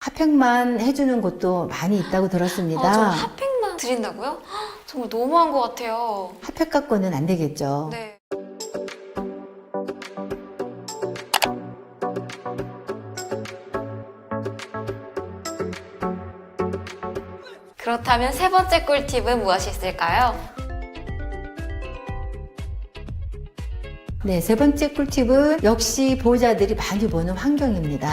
핫팩만 해주는 곳도 많이 있다고 들었습니다. 아, 저 핫팩만 드린다고요? 헉, 정말 너무한 것 같아요. 핫팩 갖고는 안 되겠죠. 네. 그렇다면 세 번째 꿀팁은 무엇이 있을까요? 네, 세 번째 꿀팁은 역시 보호자들이 많이 보는 환경입니다.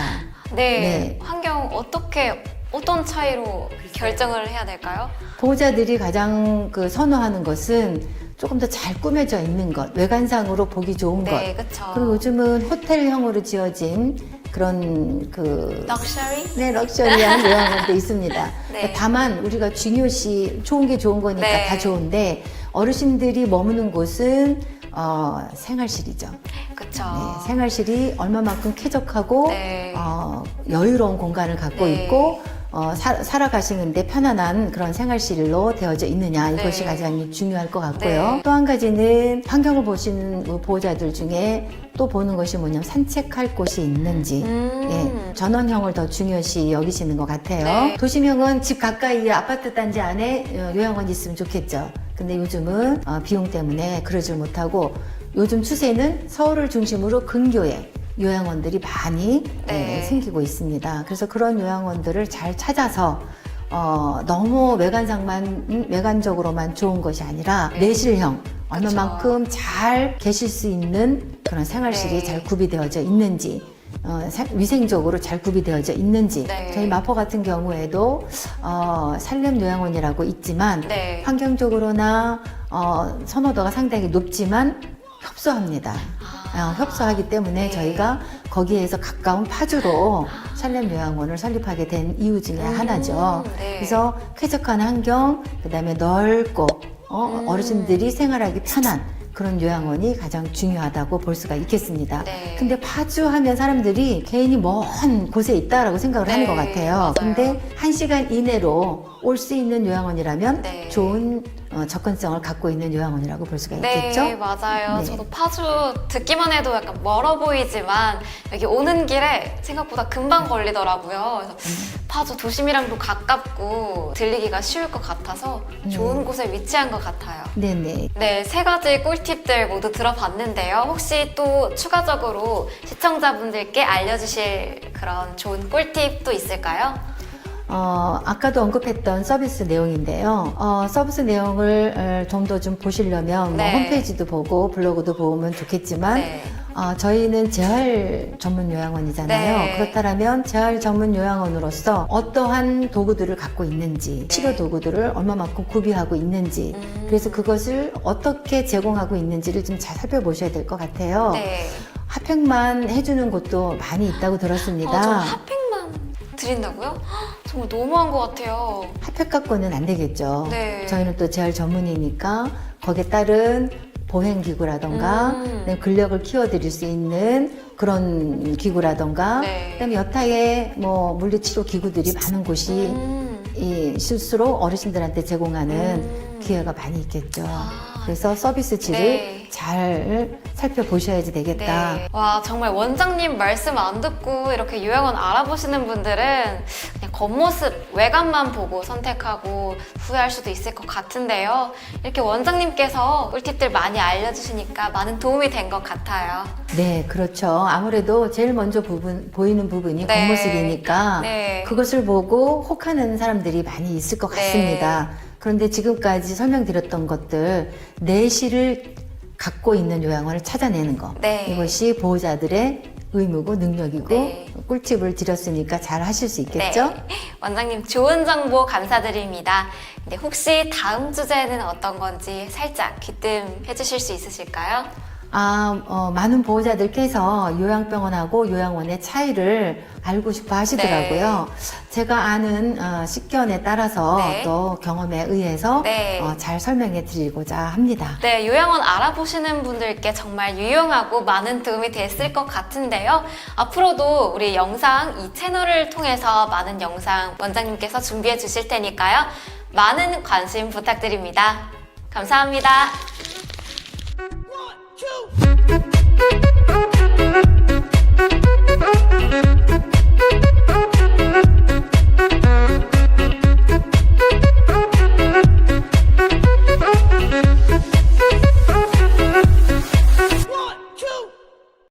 네, 네. 환경 어떻게 어떤 차이로 결정을 해야 될까요? 보호자들이 가장 그 선호하는 것은 조금 더 잘 꾸며져 있는 것, 외관상으로 보기 좋은 것. 네, 그렇죠. 그리고 요즘은 호텔형으로 지어진 그런 그 럭셔리? 네, 럭셔리한 요양원도 있습니다. 네. 다만 우리가 중요시 좋은 게 좋은 거니까 네. 다 좋은데 어르신들이 머무는 곳은 어, 생활실이죠. 그렇죠. 네, 생활실이 얼마만큼 쾌적하고 네. 어, 여유로운 공간을 갖고 네. 있고 어, 사- 살아가시는데 편안한 그런 생활실로 되어져 있느냐 이것이 네. 가장 중요할 것 같고요. 네. 또한 가지는 환경을 보시는 보호자들 중에 또 보는 것이 뭐냐면 산책할 곳이 있는지 음. 예, 전원형을 더 중요시 여기시는 것 같아요. 네. 도시명은 집 가까이에 아파트 단지 안에 어, 요양원이 있으면 좋겠죠. 근데 요즘은 어, 비용 때문에 그러질 못하고 요즘 추세는 서울을 중심으로 근교에 요양원들이 많이 네. 예, 생기고 있습니다. 그래서 그런 요양원들을 잘 찾아서 어, 너무 외관상만 음, 외관적으로만 좋은 것이 아니라 네. 내실형 얼마만큼 잘 계실 수 있는 그런 생활실이 네. 잘 구비되어져 있는지 어, 사- 위생적으로 잘 구비되어져 있는지 네. 저희 마포 같은 경우에도 어, 살렘 요양원이라고 있지만 네. 환경적으로나 어, 선호도가 상당히 높지만 협소합니다. 어, 협소하기 때문에 네. 저희가 거기에서 가까운 파주로 살렘 요양원을 설립하게 된 이유 중에 음, 하나죠. 네. 그래서 쾌적한 환경, 그다음에 넓고 어, 음. 어르신들이 생활하기 편한 그런 요양원이 가장 중요하다고 볼 수가 있겠습니다. 네. 근데 파주 하면 사람들이 개인이 먼 곳에 있다라고 생각을 하는 네, 것 같아요. 맞아요. 근데 한 시간 이내로 올 수 있는 요양원이라면 네. 좋은 어, 접근성을 갖고 있는 요양원이라고 볼 수가 네, 있겠죠? 맞아요. 네. 저도 파주 듣기만 해도 약간 멀어 보이지만 여기 오는 길에 생각보다 금방 걸리더라고요. 그래서 음. 파주 도심이랑도 가깝고 들리기가 쉬울 것 같아서 좋은 네. 곳에 위치한 것 같아요. 네네. 네, 세 가지 꿀팁들 모두 들어봤는데요. 혹시 또 추가적으로 시청자분들께 알려주실 그런 좋은 꿀팁도 있을까요? 어, 아까도 언급했던 서비스 내용인데요. 어, 서비스 내용을 좀더좀 보시려면 네. 뭐 홈페이지도 보고 블로그도 보면 좋겠지만 네. 어, 저희는 재활 전문 요양원이잖아요. 네. 그렇다면 재활 전문 요양원으로서 어떠한 도구들을 갖고 있는지, 네. 치료 도구들을 얼마만큼 구비하고 있는지, 음. 그래서 그것을 어떻게 제공하고 있는지를 좀 잘 살펴보셔야 될 것 같아요. 네. 핫팩만 해주는 곳도 많이 있다고 들었습니다. 핫팩만 드린다고요? 헉, 정말 너무한 것 같아요. 핫팩 갖고는 안 되겠죠. 네. 저희는 또 재활 전문이니까 거기에 따른 보행 기구라던가 음. 그다음에 근력을 키워드릴 수 있는 그런 기구라던가 네. 그다음에 여타의 뭐 물리치료 기구들이 많은 곳이 음. 이 실수로 어르신들한테 제공하는 음. 기회가 많이 있겠죠. 아. 그래서 서비스 질을 네. 잘 살펴보셔야지 되겠다. 네. 와, 정말 원장님 말씀 안 듣고 이렇게 요양원 알아보시는 분들은 그냥 겉모습, 외관만 보고 선택하고 후회할 수도 있을 것 같은데요. 이렇게 원장님께서 꿀팁들 많이 알려주시니까 많은 도움이 된 것 같아요. 네, 그렇죠. 아무래도 제일 먼저 부분, 보이는 부분이 네. 겉모습이니까 네. 그것을 보고 혹하는 사람들이 많이 있을 것 네. 같습니다. 그런데 지금까지 설명드렸던 것들 내실을 갖고 있는 요양원을 찾아내는 것 네. 이것이 보호자들의 의무고 능력이고 네. 꿀팁을 드렸으니까 잘 하실 수 있겠죠? 네. 원장님 좋은 정보 감사드립니다. 근데 혹시 다음 주제는 어떤 건지 살짝 귀뜸해 주실 수 있으실까요? 아, 어, 많은 보호자들께서 요양병원하고 요양원의 차이를 알고 싶어 하시더라고요. 제가 아는 어, 식견에 따라서 네. 또 경험에 의해서 네. 어, 잘 설명해 드리고자 합니다. 네, 요양원 알아보시는 분들께 정말 유용하고 많은 도움이 됐을 것 같은데요. 앞으로도 우리 영상 이 채널을 통해서 많은 영상 원장님께서 준비해 주실 테니까요. 많은 관심 부탁드립니다. 감사합니다. you.